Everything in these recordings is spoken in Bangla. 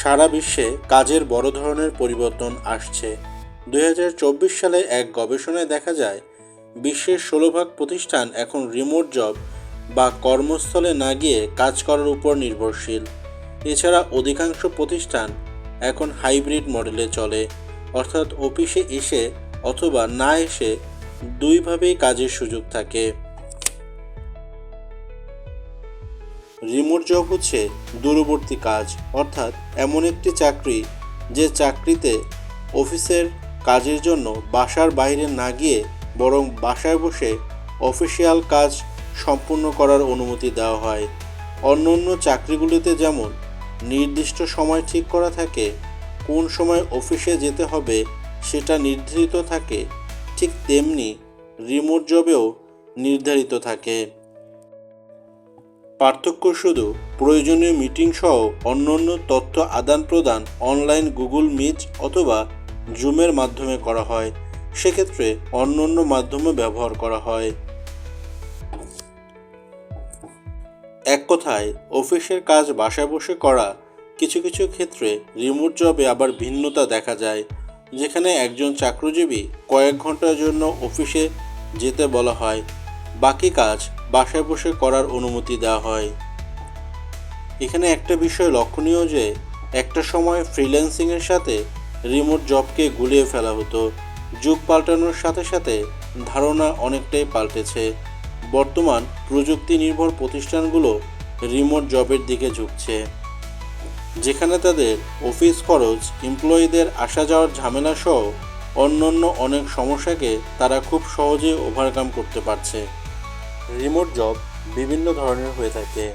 সারা বিশ্বে কাজের বড় ধরনের পরিবর্তন আসছে। দু হাজার চব্বিশ সালে এক গবেষণায় দেখা যায়, বিশ্বের ষোলো ভাগ প্রতিষ্ঠান এখন রিমোট জব বা কর্মস্থলে না গিয়ে কাজ করার উপর নির্ভরশীল। এছাড়া অধিকাংশ প্রতিষ্ঠান এখন হাইব্রিড মডেলে চলে, অর্থাৎ অফিসে এসে অথবা না এসে দুইভাবেই কাজের সুযোগ থাকে। রিমোট জব হচ্ছে দূরবর্তী কাজ, অর্থাৎ এমন একটি চাকরি যে চাকরিতে অফিসের কাজের জন্য বাসার বাইরে না গিয়ে বরং বাসায় বসে অফিসিয়াল কাজ সম্পূর্ণ করার অনুমতি দেওয়া হয়। অন্য অন্য চাকরিগুলিতে যেমন নির্দিষ্ট সময় ঠিক করা থাকে, কোন সময় অফিসে যেতে হবে সেটা নির্ধারিত থাকে, ঠিক তেমনি রিমোট জবেও নির্ধারিত থাকে। পার্থক্য শুধু প্রয়োজনীয় মিটিং সহ অন্যান্য তথ্য আদান প্রদান অনলাইন গুগল মিট অথবা জুমের মাধ্যমে করা হয়। সেক্ষেত্রে অন্যান্য মাধ্যমে ব্যবহার করা হয়। এক কথায়, অফিসের কাজ বাসায় বসে করা কিছু কিছু ক্ষেত্রে রিমোট জবে আবার ভিন্নতা দেখা যায়, যেখানে একজন চাকরিজীবী কয়েক ঘণ্টার জন্য অফিসে যেতে বলা হয়। বাকি কাজ বাসায় বসে করার অনুমতি দেওয়া হয়। এখানে একটা বিষয় লক্ষণীয় যে, একটা সময় ফ্রিল্যান্সিংয়ের সাথে রিমোট জবকে গুলিয়ে ফেলা হতো। যুগ পাল্টানোর সাথে সাথে ধারণা অনেকটাই পাল্টেছে। বর্তমান প্রযুক্তি নির্ভর প্রতিষ্ঠানগুলো রিমোট জবের দিকে ঝুঁকছে। যেখানে তাদের অফিস খরচ, এমপ্লয়ীদের আসা যাওয়ার ঝামেলা সহ অন্যান্য অনেক সমস্যাকে তারা খুব সহজে ওভারকাম করতে পারছে। রিমোট জব বিভিন্ন ধরনের হয়ে থাকে,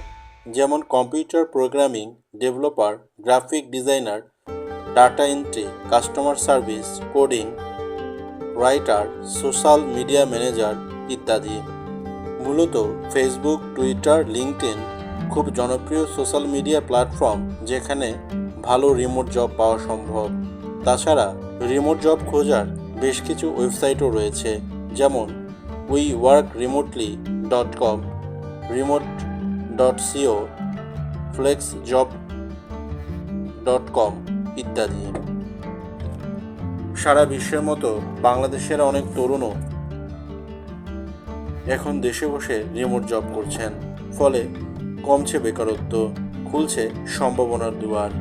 যেমন computer programming developer, graphic designer, data entry, customer service, coding, writer, social media manager ইত্যাদি। মূলত ফেসবুক, টুইটার, লিঙ্কডইন খুব জনপ্রিয় সোশ্যাল মিডিয়া প্ল্যাটফর্ম যেখানে ভালো রিমোট জব পাওয়া সম্ভব। তাছাড়া রিমোট জব খোঁজার বেশ কিছু ওয়েবসাইটও রয়েছে, যেমন we work remotely dot com remote dot co flex job dot com ইত্যাদি। সারা বিশ্বের মতো বাংলাদেশের অনেক তরুণও এখন দেশে বসে রিমোট জব করছেন। ফলে কমছে বেকারত্ব, খুলছে সম্ভাবনার দুয়ার।